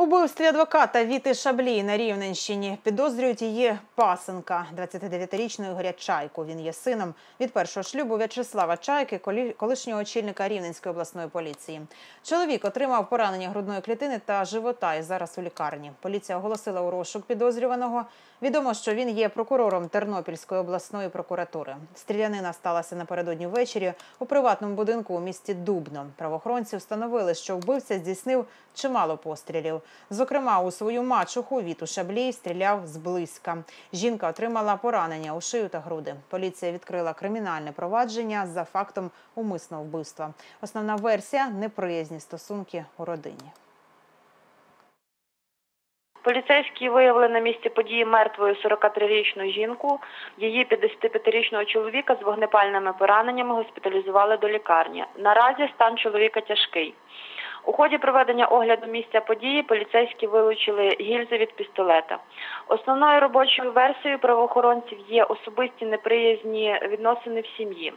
убивстві адвоката Віти Шаблі на Рівненщині підозрюють її пасенка, 29-річну Ігоря Чайку. Він є сином від першого шлюбу В'ячеслава Чайки, колишнього очільника Рівненської обласної поліції. Чоловік отримав поранення грудної клітини та живота і зараз у лікарні. Поліція оголосила у розшук підозрюваного. Відомо, що він є прокурором Тернопільської обласної прокуратури. Стрілянина сталася напередодні ввечері у приватному будинку у місті Дубно. Правоохоронці встановили, що вбивця здійснив чимало пострілів. Зокрема, у свою мачуху Віту Шаблій стріляв зблизька. Жінка отримала поранення у шию та груди. Поліція відкрила кримінальне провадження за фактом умисного вбивства. Основна версія неприязні стосунки у родині. Поліцейські виявили на місці події мертвою 43-річну жінку. Її 55-річного чоловіка з вогнепальними пораненнями госпіталізували до лікарні. Наразі стан чоловіка тяжкий. У ході проведення огляду місця події поліцейські вилучили гільзи від пістолета. Основною робочою версією правоохоронців є особисті неприязні відносини в сім'ї.